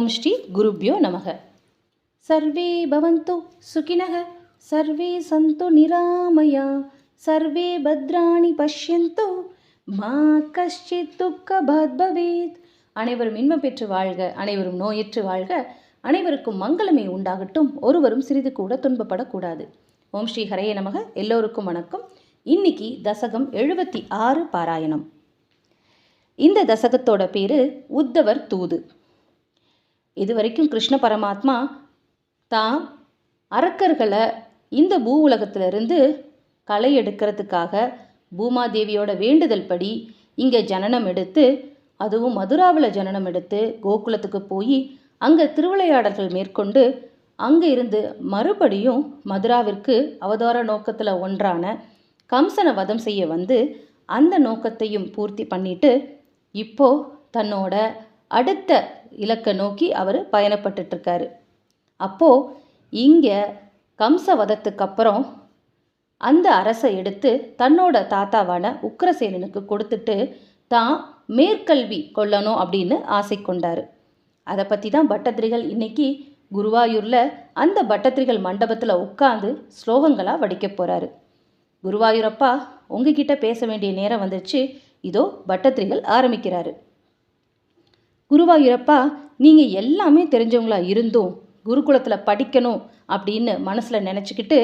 ஓம் ஸ்ரீ குருப்யோ நமக. சர்வே பவந்து சுகினக சர்வே சந்து நிராமயா சர்வே பத்ராணி பஷ்யந்து மா கஷ்டித் துக்க பத்பவேத் அனைவரும் இன்பம் பெற்று வாழ்க அனைவரும் நோயற்று வாழ்க அனைவருக்கும் மங்களமே உண்டாகட்டும் ஒருவரும் சிறிது கூட துன்பப்படக்கூடாது. ஓம் ஸ்ரீ ஹரைய நமக எல்லோருக்கும் வணக்கம். இன்னைக்கு தசகம் எழுபத்தி ஆறு பாராயணம். இந்த தசகத்தோட பேர் உத்தவர் தூது. இது வரைக்கும் கிருஷ்ண பரமாத்மா தான் அரக்கர்களை இந்த பூ உலகத்திலிருந்து களை எடுக்கிறதுக்காக பூமாதேவியோட வேண்டுதல் படி இங்கே ஜனனம் எடுத்து அதுவும் மதுராவில் ஜனனம் எடுத்து கோகுலத்துக்கு போய் அங்கே திருவிளையாடல்கள் மேற்கொண்டு அங்கே இருந்து மறுபடியும் மதுராவிற்கு அவதார நோக்கத்தில் ஒன்றான கம்சனை வதம் செய்ய வந்து அந்த நோக்கத்தையும் பூர்த்தி பண்ணிட்டு இப்போ தன்னோட அடுத்த இலக்கை நோக்கி அவர் பயணப்பட்டுட்ருக்காரு அப்போது இங்கே கம்ச வதத்துக்கு அப்புறம் அந்த அரசை எடுத்து தன்னோட தாத்தாவான உக்ரசேனனுக்கு கொடுத்துட்டு தான் மேற்கல்வி கொள்ளணும் அப்படின்னு ஆசை கொண்டார். அதை பற்றி தான் பட்டத்திரிகள் இன்னைக்கு குருவாயூரில் அந்த பட்டத்திரிகள் மண்டபத்தில் உட்காந்து ஸ்லோகங்களாக வடிக்க போகிறாரு குருவாயூரப்பா உங்ககிட்ட பேச வேண்டிய நேரம் வந்துருச்சு. இதோ பட்டத்திரிகள் ஆரம்பிக்கிறாரு. குருவாயூரப்பா நீங்கள் எல்லாமே தெரிஞ்சவங்களா இருந்தும் குருகுலத்தில் படிக்கணும் அப்படின்னு மனசில் நினச்சிக்கிட்டு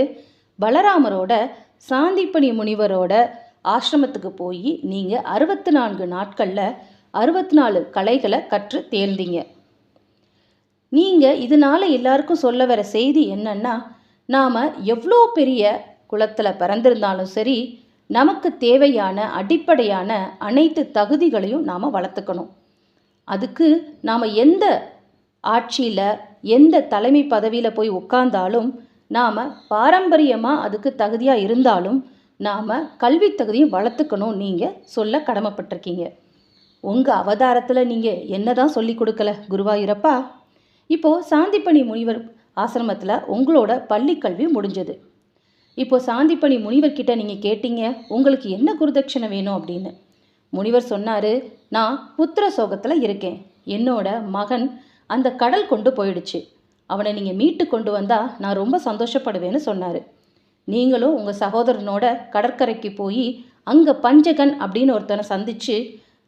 பலராமரோட சாந்திப்பணி முனிவரோட ஆசிரமத்துக்கு போய் நீங்கள் அறுபத்தி நான்கு நாட்களில் அறுபத்தி நாலு கலைகளை கற்று தேர்ந்தீங்க. நீங்கள் இதனால் எல்லாருக்கும் சொல்ல வர செய்தி என்னன்னா நாம் எவ்வளோ பெரிய குலத்தில் பிறந்திருந்தாலும் சரி நமக்கு தேவையான அடிப்படையான அனைத்து தகுதிகளையும் நாம் வளர்த்துக்கணும். அதுக்கு நாம் எந்த ஆட்சியில் எந்த தலைமை பதவியில் போய் உட்கார்ந்தாலும் நாம் பாரம்பரியமாக அதுக்கு தகுதியாக இருந்தாலும் நாம் கல்வி தகுதியும் வளர்த்துக்கணும் நீங்கள் சொல்ல கடமைப்பட்டிருக்கீங்க. உங்கள் அவதாரத்தில் நீங்கள் என்ன தான் சொல்லி கொடுக்கல குருவாயூரப்பா? இப்போது சாந்திப்பணி முனிவர் ஆசிரமத்தில் உங்களோட பள்ளி கல்வி முடிஞ்சது. இப்போது சாந்திப்பணி முனிவர்கிட்ட நீங்கள் கேட்டீங்க உங்களுக்கு என்ன குருதட்சணை வேணும் அப்படின்னு. முனிவர் சொன்னார் நான் புத்திர சோகத்தில் இருக்கேன். என்னோட மகன் அந்த கடல் கொண்டு போயிடுச்சு. அவனை நீங்கள் மீட்டு கொண்டு வந்தால் நான் ரொம்ப சந்தோஷப்படுவேன்னு சொன்னார். நீங்களும் உங்கள் சகோதரனோட கடற்கரைக்கு போய் அங்கே பஞ்சகன் அப்படின்னு ஒருத்தனை சந்தித்து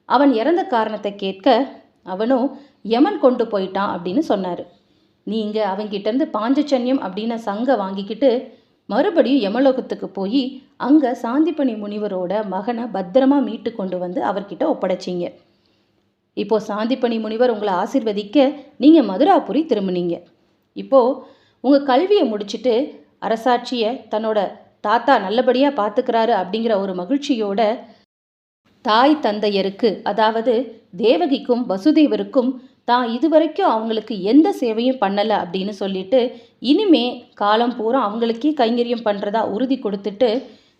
அவன் இறந்த காரணத்தை கேட்க அவனும் யமன் கொண்டு போயிட்டான் அப்படின்னு சொன்னார். நீங்கள் அவங்கிட்டேருந்து பாஞ்சச்சன்யம் அப்படின்னு சங்க வாங்கிக்கிட்டு மறுபடியும் யமலோகத்துக்கு போய் அங்கே சாந்திப்பணி முனிவரோட மகனை பத்திரமா மீட்டு கொண்டு வந்து அவர்கிட்ட ஒப்படைச்சிங்க. இப்போது சாந்திப்பணி முனிவர் உங்களை ஆசிர்வதிக்க நீங்கள் மதுராபுரி திரும்பினீங்க. இப்போது உங்கள் கல்வியை முடிச்சுட்டு அரசாட்சியை தன்னோட தாத்தா நல்லபடியாக பார்த்துக்கிறாரு அப்படிங்கிற ஒரு மகிழ்ச்சியோட தாய் தந்தையருக்கு அதாவது தேவகிக்கும் வசுதேவருக்கும் தான் இதுவரைக்கும் அவங்களுக்கு எந்த சேவையும் பண்ணலை அப்படின்னு சொல்லிட்டு இனிமே காலம் பூரா அவங்களுக்கே கைங்கரியம் பண்ணுறதா உறுதி கொடுத்துட்டு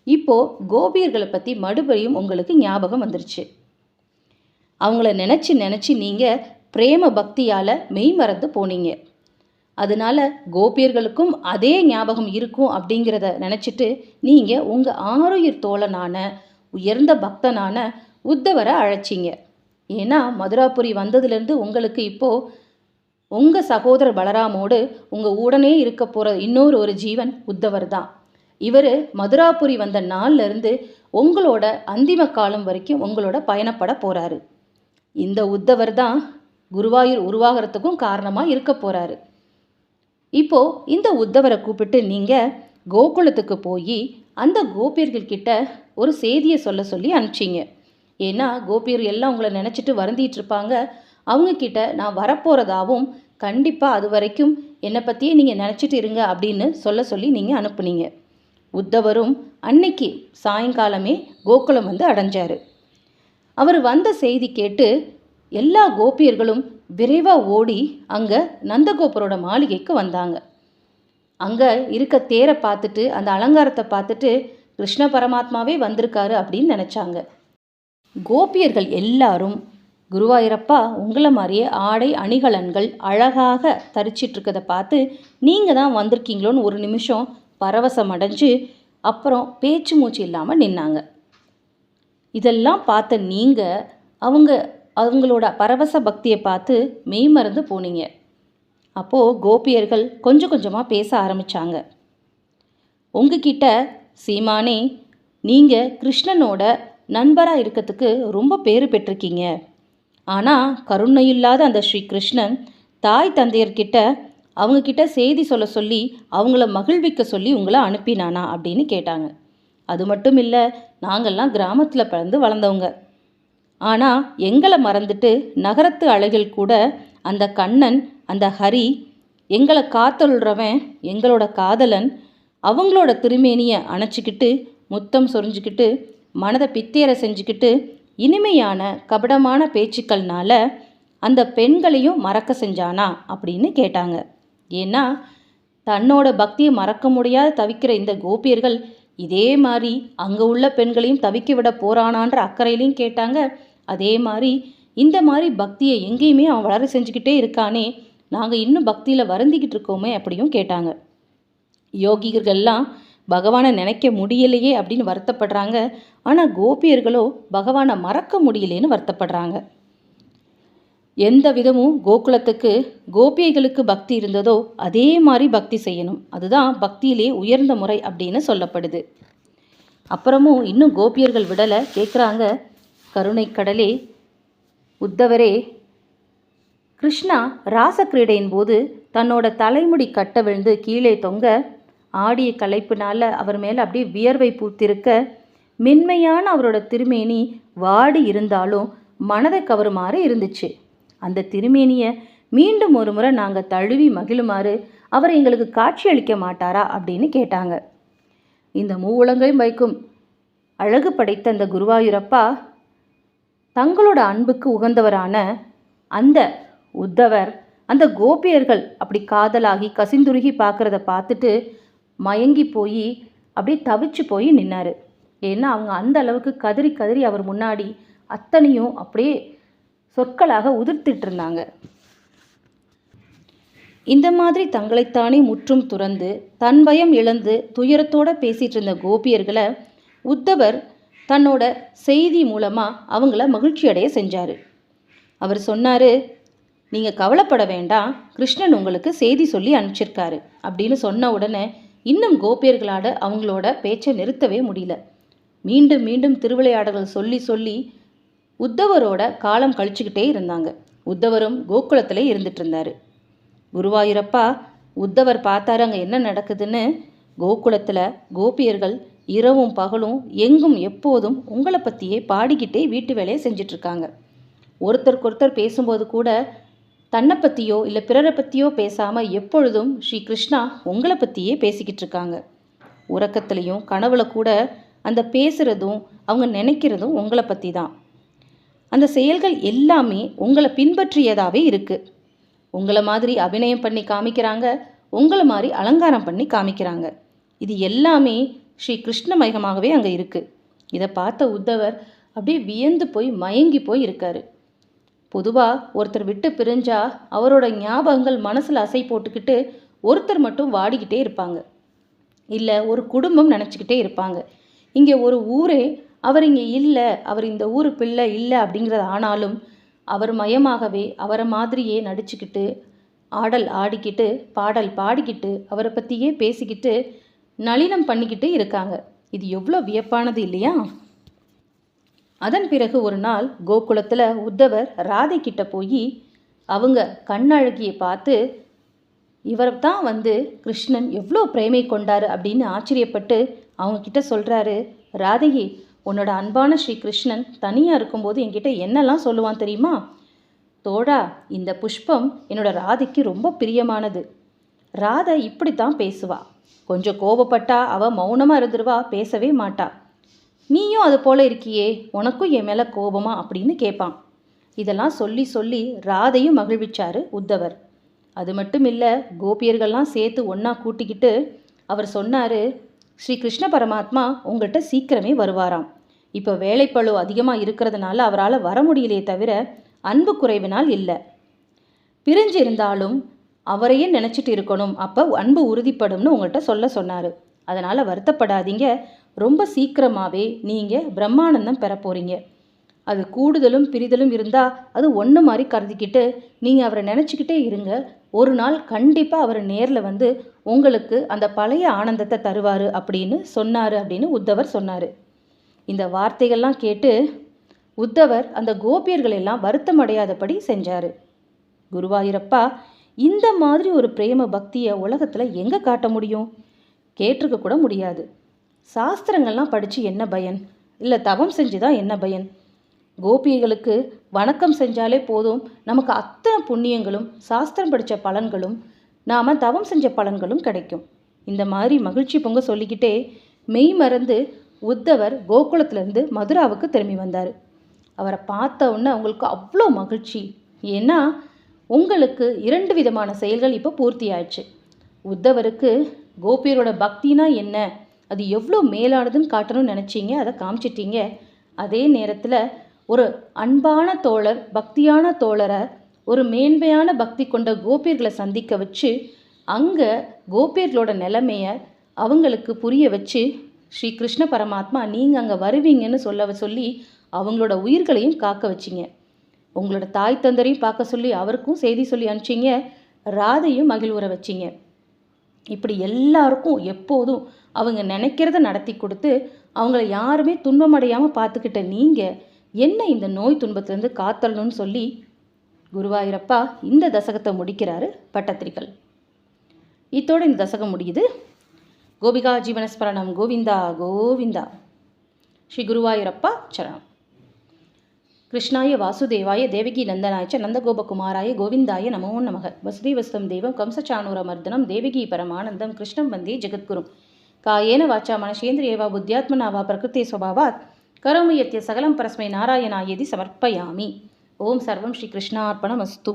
இப்போது கோபியர்களை பற்றி மறுபடியும் உங்களுக்கு ஞாபகம் வந்துருச்சு. அவங்கள நினச்சி நினச்சி நீங்கள் பிரேம பக்தியால் மெய்மறந்து போனீங்க. அதனால கோபியர்களுக்கும் அதே ஞாபகம் இருக்கும் அப்படிங்கிறத நினச்சிட்டு நீங்கள் உங்கள் ஆரோயிர் தோழனான உயர்ந்த பக்தனான உத்தவரை அழைச்சிங்க. ஏன்னா மதுராபுரி வந்ததுலேருந்து உங்களுக்கு இப்போது உங்கள் சகோதரர் பலராமோடு உங்கள் உடனே இருக்க போகிற இன்னொரு ஒரு ஜீவன் உத்தவர் தான் இவர் மதுராபுரி வந்த நாள்லேருந்து உங்களோட அந்திம காலம் வரைக்கும் உங்களோட பயணப்பட போகிறாரு இந்த உத்தவர் தான் குருவாயூர் உருவாகிறதுக்கும் காரணமாக இருக்க போகிறாரு இப்போது இந்த உத்தவரை கூப்பிட்டு நீங்கள் கோகுலத்துக்கு போய் அந்த கோபியர்கள் கிட்ட ஒரு செய்தியை சொல்ல சொல்லி அனுப்பிச்சிங்க. ஏன்னா கோபியர் எல்லாம் உங்களை நினச்சிட்டு வருந்திட்டு இருப்பாங்க அவங்கக்கிட்ட நான் வரப்போகிறதாவும் கண்டிப்பாக அது வரைக்கும் என்னை பற்றியே நீங்கள் நினச்சிட்டு இருங்க அப்படின்னு சொல்ல சொல்லி நீங்கள் அனுப்புனீங்க. உத்தவரும் அன்னைக்கு சாயங்காலமே கோகுலம் வந்து அடைஞ்சார். அவர் வந்த செய்தி கேட்டு எல்லா கோபியர்களும் விரைவாக ஓடி அங்கே நந்தகோபுரோட மாளிகைக்கு வந்தாங்க. அங்கே இருக்க தேரை பார்த்துட்டு அந்த அலங்காரத்தை பார்த்துட்டு கிருஷ்ண பரமாத்மாவே வந்திருக்காரு அப்படின்னு நினச்சாங்க. கோபியர்கள் எல்லாரும் குருவாயிரப்பா உங்களை மாதிரியே ஆடை அணிகலன்கள் அழகாக தரிச்சிட்ருக்கதை பார்த்து நீங்கள் தான் வந்திருக்கீங்களோன்னு ஒரு நிமிஷம் பரவசம் அடைஞ்சு அப்புறம் பேச்சு மூச்சு இல்லாமல் நின்னாங்க. இதெல்லாம் பார்த்த நீங்கள் அவங்க அவங்களோட பரவச பக்தியை பார்த்து மெய்மறந்து போனீங்க. அப்போது கோபியர்கள் கொஞ்சம் கொஞ்சமாக பேச ஆரம்பித்தாங்க உங்ககிட்ட சீமானே நீங்கள் கிருஷ்ணனோட நண்பராக இருக்கிறதுக்கு ரொம்ப பேர் பெற்றிருக்கீங்க. ஆனால் கருணை இல்லாத அந்த ஸ்ரீ கிருஷ்ணன் தாய் தந்தையர்கிட்ட அவங்கக்கிட்ட செய்தி சொல்ல சொல்லி அவங்கள மகிழ்விக்க சொல்லி உங்களை அனுப்பினானா அப்படின்னு கேட்டாங்க. அது மட்டும் இல்லை நாங்கள்லாம் கிராமத்தில் பிறந்து வளர்ந்தவங்க. ஆனால் எங்களை மறந்துட்டு நகரத்து அழகில் கூட அந்த கண்ணன் அந்த ஹரி எங்களை காத்தொள்றவன் எங்களோட காதலன் அவங்களோட திருமேனியை அணைச்சிக்கிட்டு முத்தம் சொரிஞ்சுக்கிட்டு மனதை பித்தேற செஞ்சுக்கிட்டு இனிமையான கபடமான பேச்சுக்கள்னால அந்த பெண்களையும் மறக்க செஞ்சானா அப்படின்னு கேட்டாங்க. ஏன்னா தன்னோட பக்தியை மறக்க முடியாத தவிக்கிற இந்த கோபியர்கள் இதே மாதிரி அங்கே உள்ள பெண்களையும் தவிக்க விட போகிறானான்ற அக்கறையிலையும் கேட்டாங்க. அதே மாதிரி இந்த மாதிரி பக்தியை எங்கேயுமே அவன் வளர செஞ்சுக்கிட்டே இருக்கானே நாங்கள் இன்னும் பக்தியில் வருந்திக்கிட்டு இருக்கோமே அப்படியும் கேட்டாங்க. யோகிகர்கள்லாம் பகவானை நினைக்க முடியலையே அப்படின்னு வருத்தப்படுறாங்க. ஆனால் கோபியர்களோ பகவானை மறக்க முடியலேன்னு வருத்தப்படுறாங்க. எந்த விதமும் கோகுலத்துக்கு கோபியைகளுக்கு பக்தி இருந்ததோ அதே மாதிரி பக்தி செய்யணும். அதுதான் பக்தியிலே உயர்ந்த முறை அப்படின்னு சொல்லப்படுது. அப்புறமும் இன்னும் கோபியர்கள் விடலை. கேட்குறாங்க கருணை கடலே உத்தவரே கிருஷ்ணா ராசக்கிரீடையின் போது தன்னோட தலைமுடி கட்ட விழுந்து கீழே தொங்க ஆடிய களைப்புனால அவர் மேலே அப்படியே வியர்வை பூத்திருக்க மென்மையான அவரோட திருமேனி வாடி இருந்தாலும் மனதை கவருமாறு இருந்துச்சு. அந்த திருமேனியை மீண்டும் ஒரு முறை நாங்கள் தழுவி மகிழுமாறு அவர் எங்களுக்கு காட்சி அளிக்க மாட்டாரா அப்படின்னு கேட்டாங்க. இந்த மூவுலங்கையும் வைக்கும் அழகு படைத்த அந்த குருவாயூரப்பா தங்களோட அன்புக்கு உகந்தவரான அந்த உத்தவர் அந்த கோபியர்கள் அப்படி காதலாகி கசிந்துருகி பார்க்குறத பார்த்துட்டு மயங்கி போய் அப்படியே தவிச்சு போய் நின்னார். ஏன்னா அவங்க அந்த அளவுக்கு கதறி கதறி அவர் முன்னாடி அத்தனையும் அப்படியே சொற்களாக உதிர்த்திட்டு இருந்தாங்க இந்த மாதிரி தங்களைத்தானே முற்றும் துறந்து தன் பயம் இழந்து துயரத்தோட பேசிட்டு இருந்த கோபியர்களை உத்தவர் தன்னோட செய்தி மூலமாக அவங்கள மகிழ்ச்சி அடைய செஞ்சார். அவர் சொன்னார் நீங்கள் கவலைப்பட வேண்டாம் கிருஷ்ணன் உங்களுக்கு செய்தி சொல்லி அனுப்பிச்சிருக்காரு அப்படின்னு சொன்ன உடனே இன்னும் கோபியர்களாட அவங்களோட பேச்சை நிறுத்தவே முடியல. மீண்டும் மீண்டும் திருவிளையாடல்கள் சொல்லி சொல்லி உத்தவரோட காலம் கழிச்சுக்கிட்டே இருந்தாங்க. உத்தவரும் கோகுலத்தில் இருந்துட்டு இருந்தார். குருவாயூரப்பா உத்தவர் பார்த்தாரு அங்கே என்ன நடக்குதுன்னு? கோகுலத்தில் கோபியர்கள் இரவும் பகலும் எங்கும் எப்போதும் உங்களை பற்றியே பாடிக்கிட்டே வீட்டு வேலையை செஞ்சிட்ருக்காங்க ஒருத்தருக்கொருத்தர் பேசும்போது கூட தன்னை பற்றியோ இல்லை பிறரை பற்றியோ பேசாமல் எப்பொழுதும் ஸ்ரீ கிருஷ்ணா உங்களை பற்றியே பேசிக்கிட்டு இருக்காங்க. உறக்கத்துலேயும் கனவுல கூட அந்த பேசுகிறதும் அவங்க நினைக்கிறதும் உங்களை பற்றி தான் அந்த செயல்கள் எல்லாமே உங்களை பின்பற்றியதாகவே இருக்குது உங்களை மாதிரி அபிநயம் பண்ணி காமிக்கிறாங்க உங்களை மாதிரி அலங்காரம் பண்ணி காமிக்கிறாங்க. இது எல்லாமே ஸ்ரீ கிருஷ்ணமயமாகவே அங்கே இருக்குது இதை பார்த்த உத்தவர் அப்படியே வியந்து போய் மயங்கி போய் இருக்காரு. பொதுவாக ஒருத்தர் விட்டு பிரிஞ்சா அவரோட ஞாபகங்கள் மனசில் அசை போட்டுக்கிட்டு ஒருத்தர் மட்டும் வாடிக்கிட்டே இருப்பாங்க. இல்லை ஒரு குடும்பம் நினச்சிக்கிட்டே இருப்பாங்க. இங்கே ஒரு ஊரே அவர் இங்கே இல்லை அவர் இந்த ஊர் பிள்ளை இல்லை அப்படிங்கிறது ஆனாலும் அவர் மயமாகவே அவரை மாதிரியே நடிச்சுக்கிட்டு ஆடல் ஆடிக்கிட்டு பாடல் பாடிக்கிட்டு அவரை பற்றியே பேசிக்கிட்டு நளினம் பண்ணிக்கிட்டு இருக்காங்க. இது எவ்வளோ வியப்பானது இல்லையா? அதன் பிறகு ஒரு நாள் கோகுலத்தில் உத்தவர் ராதை கிட்ட போய் அவங்க கண்ணழகியை பார்த்து இவர் தான் வந்து கிருஷ்ணன் எவ்வளோ பிரேமை கொண்டாரு? அப்படின்னு ஆச்சரியப்பட்டு அவங்கக்கிட்ட சொல்கிறாரு ராதையே உன்னோட அன்பான ஸ்ரீ கிருஷ்ணன் தனியாக இருக்கும்போது என்கிட்ட என்னெல்லாம் சொல்லுவான் தெரியுமா? தோழா இந்த புஷ்பம் என்னோட ராதைக்கு ரொம்ப பிரியமானது. ராதை இப்படி தான் பேசுவா. கொஞ்சம் கோபப்பட்டா அவள் மௌனமாக இருந்துருவா பேசவே மாட்டா. நீயும் அது போல இருக்கியே உனக்கும் என் மேலே கோபமா? அப்படின்னு கேட்பான் இதெல்லாம் சொல்லி சொல்லி ராதையும் மகிழ்விச்சாரு உத்தவர். அது மட்டும் இல்லை கோபியர்கள்லாம் சேர்த்து ஒன்றா கூட்டிக்கிட்டு அவர் சொன்னார் ஸ்ரீ கிருஷ்ண பரமாத்மா உங்கள்கிட்ட சீக்கிரமே வருவாராம். இப்போ வேலைப்பழு அதிகமாக இருக்கிறதுனால அவரால் வர முடியலையே தவிர அன்பு குறைவினால் இல்லை. பிரிஞ்சு இருந்தாலும் அவரையே நினச்சிட்டு இருக்கணும். அப்போ அன்பு உறுதிப்படும்னு உங்கள்கிட்ட சொல்ல சொன்னார். அதனால் வருத்தப்படாதீங்க. ரொம்ப சீக்கிரமாகவே நீங்கள் பிரம்மானந்தம் பெற போகிறீங்க அது கூடுதலும் பிரிதலும் இருந்தால் அது ஒன்று மாதிரி கருதிக்கிட்டு நீங்கள் அவரை நினச்சிக்கிட்டே இருங்க. ஒரு நாள் கண்டிப்பாக அவர் நேரில் வந்து உங்களுக்கு அந்த பழைய ஆனந்தத்தை தருவார் அப்படின்னு சொன்னார் அப்படின்னு உத்தவர் சொன்னார். இந்த வார்த்தைகள்லாம் கேட்டு உத்தவர் அந்த கோபியர்கள் எல்லாம் வருத்தம் அடையாதபடி செஞ்சார். குருவாயூரப்பா இந்த மாதிரி ஒரு பிரேம பக்தியை உலகத்தில் எங்கே காட்ட முடியும்? கேட்டிருக்க கூட முடியாது. சாஸ்திரங்கள்லாம் படித்து என்ன பயன்? இல்லை தவம் செஞ்சு தான் என்ன பயன்? கோபிகைகளுக்கு வணக்கம் செஞ்சாலே போதும். நமக்கு அத்தனை புண்ணியங்களும் சாஸ்திரம் படித்த பலன்களும் நாம் தவம் செஞ்ச பலன்களும் கிடைக்கும். இந்த மாதிரி மகிழ்ச்சி பொங்க சொல்லிக்கிட்டே மெய் மறந்து உத்தவர் கோகுலத்திலேருந்து மதுராவுக்கு திரும்பி வந்தார். அவரை பார்த்த உடனே அவங்களுக்கு அவ்வளோ மகிழ்ச்சி. ஏன்னா உங்களுக்கு இரண்டு விதமான செயல்கள் இப்போ பூர்த்தி ஆயிடுச்சு உத்தவருக்கு கோபியரோட பக்தினா என்ன? அது எவ்வளோ மேலானதுன்னு காட்டணும்னு நினச்சிங்க? அதை காமிச்சிட்டீங்க. அதே நேரத்தில் ஒரு அன்பான தோழர் பக்தியான தோழரை ஒரு மேன்மையான பக்தி கொண்ட கோபியர்களை சந்திக்க வச்சு அங்கே கோபியர்களோட நிலைமையை அவங்களுக்கு புரிய வச்சு ஸ்ரீ கிருஷ்ண பரமாத்மா நீங்கள் அங்கே வருவீங்கன்னு சொல்ல சொல்லி அவங்களோட உயிர்களையும் காக்க வச்சிங்க. உங்களோட தாய் தந்தரையும் பார்க்க சொல்லி அவருக்கும் செய்தி சொல்லி அனுப்பிச்சிங்க. ராதையும் மகிழ்வுற வச்சிங்க. இப்படி எல்லாருக்கும் எப்போதும் அவங்க நினைக்கிறத நடத்தி கொடுத்து அவங்கள யாருமே துன்பமடையாமல் பார்த்துக்கிட்ட நீங்கள் என்ன இந்த நோய் துன்பத்திலேருந்து காத்தலணும்னு சொல்லி குருவாயூரப்பா இந்த தசகத்தை முடிக்கிறாரு பட்டத்திரிகள். இத்தோடு இந்த தசகம் முடியுது. கோபிகா ஜீவனஸ்மரணம் கோவிந்தா கோவிந்தா. ஸ்ரீ குருவாயூரப்பா சரணம். கிருஷ்ணாய வாசுதேவாய தேவகி நந்தனாய நந்தகோபகுமாராய கோவிந்தாய நமோ நமக. வசுதேவஸ்தம் தேவம் கம்சச்சானூரமர்தனம் தேவகி பரமானந்தம் கிருஷ்ணம் வந்தே ஜெகத்குரும் காயேன வாச்சா மனசேந்திரியேவா புத்தியாத்மனா வா பிரகிருத்தே ஸ்வபாவாத் கரோமி சகலம் பரஸ்மை நாராயணாயதி சமர்ப்பயாமி. ஓம் சர்வம் ஸ்ரீ கிருஷ்ணார்ப்பணமஸ்து